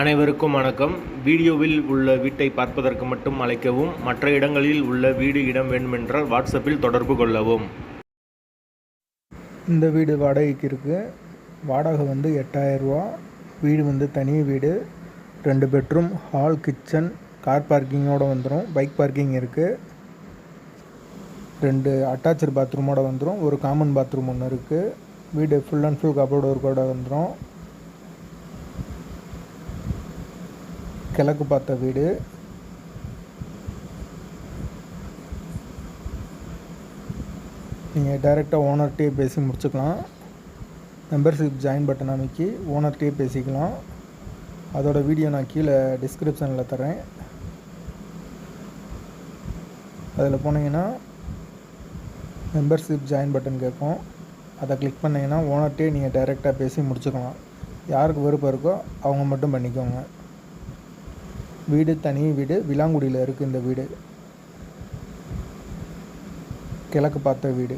அனைவருக்கும் வணக்கம். வீடியோவில் உள்ள வீட்டை பார்ப்பதற்கு மட்டும் அழைக்கவும் மற்ற இடங்களில் உள்ள வீடு இடம் வேண்டுமென்றால் வாட்ஸ்அப்பில் தொடர்பு கொள்ளவும். இந்த வீடு வாடகைக்கு இருக்குது வாடகை வந்து எட்டாயிரரூவா வீடு வந்து தனி வீடு. ரெண்டு பெட்ரூம் ஹால் கிச்சன் கார் பார்க்கிங்கோடு வந்துடும் பைக் பார்க்கிங் இருக்குது ரெண்டு அட்டாச்சர் பாத்ரூமோடு வந்துடும் ஒரு காமன் பாத்ரூம் ஒன்று இருக்குது வீடு ஃபுல் அண்ட் ஃபுல் கபோர்டு ஒர்க்கோடு வந்துடும் கிழக்கு பார்த்த வீடு. நீங்கள் டைரெக்டாக ஓனர்கிட்டே பேசி முடிச்சுக்கலாம். மெம்பர்ஷிப் ஜாயின் பட்டன் அமைக்கி ஓனர்கிட்டே பேசிக்கலாம். அதோட வீடியோ நான் கீழே டிஸ்கிரிப்ஷனில் தரேன் அதில் போனீங்கன்னா மெம்பர்ஷிப் ஜாயின் பட்டன் கேட்கும். அதை கிளிக் பண்ணிங்கன்னா ஓனர்கிட்டே நீங்கள் டைரெக்டாக பேசி முடிச்சுக்கலாம். யாருக்கு விருப்பம் இருக்கோ அவங்க மட்டும் பண்ணிக்கோங்க. வீடு தனி வீடு விலாங்குடியில் இருக்குது இந்த வீடு. கிழக்கு பார்த்த வீடு.